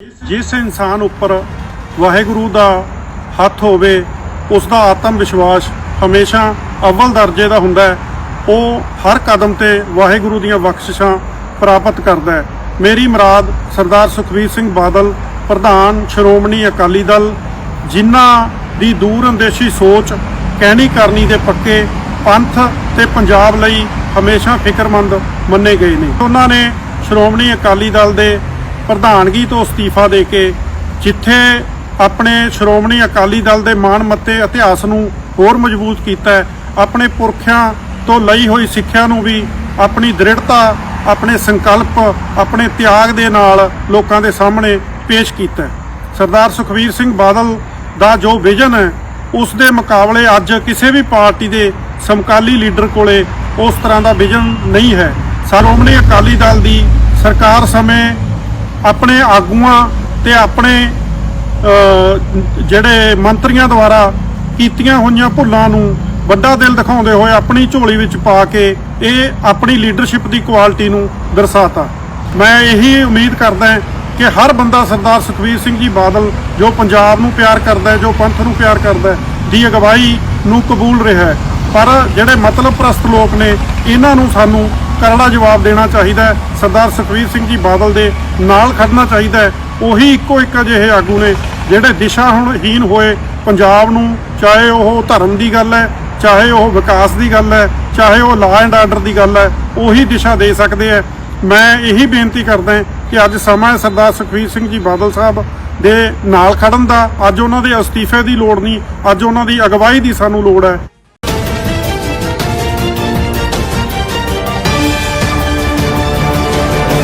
ਜਿਸ ਇਨਸਾਨ ਉੱਪਰ ਵਾਹਿਗੁਰੂ ਦਾ ਹੱਥ ਹੋਵੇ ਉਸ ਦਾ ਆਤਮ ਵਿਸ਼ਵਾਸ ਹਮੇਸ਼ਾ ਅਵਲ ਦਰਜੇ ਦਾ ਹੁੰਦਾ ਹੈ। ਉਹ ਹਰ ਕਦਮ ਤੇ ਵਾਹਿਗੁਰੂ ਦੀਆਂ ਬਖਸ਼ਿਸ਼ਾਂ ਪ੍ਰਾਪਤ ਕਰਦਾ ਹੈ। ਮੇਰੀ ਮੁਰਾਦ ਸਰਦਾਰ ਸੁਖਬੀਰ ਸਿੰਘ ਬਾਦਲ, ਪ੍ਰਧਾਨ ਸ਼੍ਰੋਮਣੀ ਅਕਾਲੀ ਦਲ, ਜਿਨ੍ਹਾਂ ਦੀ ਦੂਰ ਅੰਦੇਸ਼ੀ ਸੋਚ, ਕਹਿਣੀ ਕਰਨੀ ਦੇ ਪੱਕੇ ਪੰਥ ਤੇ ਪੰਜਾਬ ਲਈ ਹਮੇਸ਼ਾ ਫਿਕਰਮੰਦ ਮੰਨੇ ਗਏ ਨੇ। ਉਹਨਾਂ ਨੇ ਸ਼੍ਰੋਮਣੀ ਅਕਾਲੀ ਦਲ ਦੇ ਪ੍ਰਧਾਨਗੀ ਤੋਂ ਅਸਤੀਫਾ ਦੇ ਕੇ ਜਿੱਥੇ ਆਪਣੇ ਸ਼੍ਰੋਮਣੀ ਅਕਾਲੀ ਦਲ ਦੇ ਮਾਣ ਮੱਤੇ ਇਤਿਹਾਸ ਨੂੰ ਹੋਰ ਮਜ਼ਬੂਤ ਕੀਤਾ ਹੈ, ਆਪਣੇ ਪੁਰਖਿਆਂ ਤੋਂ ਲਈ ਹੋਈ ਸਿੱਖਿਆ ਨੂੰ ਵੀ ਆਪਣੀ ਦ੍ਰਿੜਤਾ, ਆਪਣੇ ਸੰਕਲਪ, ਆਪਣੇ ਤਿਆਗ ਦੇ ਨਾਲ ਲੋਕਾਂ ਦੇ ਸਾਹਮਣੇ ਪੇਸ਼ ਕੀਤਾ ਹੈ। ਸਰਦਾਰ ਸੁਖਬੀਰ ਸਿੰਘ ਬਾਦਲ ਦਾ ਜੋ ਵਿਜ਼ਨ ਹੈ, ਉਸ ਦੇ ਮੁਕਾਬਲੇ ਅੱਜ ਕਿਸੇ ਵੀ ਪਾਰਟੀ ਦੇ ਸਮਕਾਲੀ ਲੀਡਰ ਕੋਲੇ ਉਸ ਤਰ੍ਹਾਂ ਦਾ ਵਿਜ਼ਨ ਨਹੀਂ ਹੈ। ਸ਼੍ਰੋਮਣੀ ਅਕਾਲੀ ਦਲ ਦੀ ਸਰਕਾਰ ਸਮੇਂ ਆਪਣੇ ਆਗੂਆਂ ਤੇ ਆਪਣੇ ਜਿਹੜੇ ਮੰਤਰੀਆਂ ਦੁਆਰਾ ਕੀਤੀਆਂ ਹੋਈਆਂ ਭੁੱਲਾਂ ਨੂੰ ਵੱਡਾ ਦਿਲ ਦਿਖਾਉਂਦੇ ਹੋਏ ਆਪਣੀ ਝੋਲੀ ਵਿੱਚ ਪਾ ਕੇ ਇਹ ਆਪਣੀ ਲੀਡਰਸ਼ਿਪ ਦੀ ਕੁਆਲਿਟੀ ਨੂੰ ਦਰਸਾਤਾ। ਮੈਂ ਇਹੀ ਉਮੀਦ ਕਰਦਾ ਕਿ ਹਰ ਬੰਦਾ ਸਰਦਾਰ ਸੁਖਬੀਰ ਸਿੰਘ ਜੀ ਬਾਦਲ, ਜੋ ਪੰਜਾਬ ਨੂੰ ਪਿਆਰ ਕਰਦਾ ਹੈ, ਜੋ ਪੰਥ ਨੂੰ ਪਿਆਰ ਕਰਦਾ ਹੈ, ਦੀ ਅਗਵਾਈ ਨੂੰ ਕਬੂਲ ਰਿਹਾ ਹੈ। ਪਰ ਜਿਹੜੇ ਮਤਲਬ ਪ੍ਰਸਤ ਲੋਕ ਨੇ, ਇਹਨਾਂ ਨੂੰ ਸਾਨੂੰ ਕਰੜਾ ਜਵਾਬ ਦੇਣਾ ਚਾਹੀਦਾ ਹੈ। ਸਰਦਾਰ ਸੁਖਬੀਰ ਸਿੰਘ ਜੀ ਬਾਦਲ ਦੇ ਨਾਲ ਖੜਨਾ ਚਾਹੀਦਾ ਹੈ। ਉਹੀ ਇੱਕੋ ਇੱਕ ਅਜਿਹੇ ਆਗੂ ਨੇ ਜਿਹੜੇ ਦਿਸ਼ਾ ਹੁਣ ਹੀਨ ਹੋਏ। ਪੰਜਾਬ ਨੂੰ ਚਾਹੇ ਉਹ ਧਰਮ ਦੀ ਗੱਲ ਹੈ, ਚਾਹੇ ਉਹ ਵਿਕਾਸ ਦੀ ਗੱਲ ਹੈ, ਚਾਹੇ ਉਹ ਲਾਅ ਐਂਡ ਆਰਡਰ ਦੀ ਗੱਲ ਹੈ, ਉਹੀ ਦਿਸ਼ਾ ਦੇ ਸਕਦੇ ਹੈ। ਮੈਂ ਇਹੀ ਬੇਨਤੀ ਕਰਦਾ ਕਿ ਅੱਜ ਸਮਾਂ ਸਰਦਾਰ ਸੁਖਬੀਰ ਸਿੰਘ ਜੀ ਬਾਦਲ ਸਾਹਿਬ ਦੇ ਨਾਲ ਖੜਨ ਦਾ। ਅੱਜ ਉਹਨਾਂ ਦੇ ਅਸਤੀਫੇ ਦੀ ਲੋੜ ਨਹੀਂ, ਅੱਜ ਉਹਨਾਂ ਦੀ ਅਗਵਾਈ ਦੀ ਸਾਨੂੰ ਲੋੜ ਹੈ।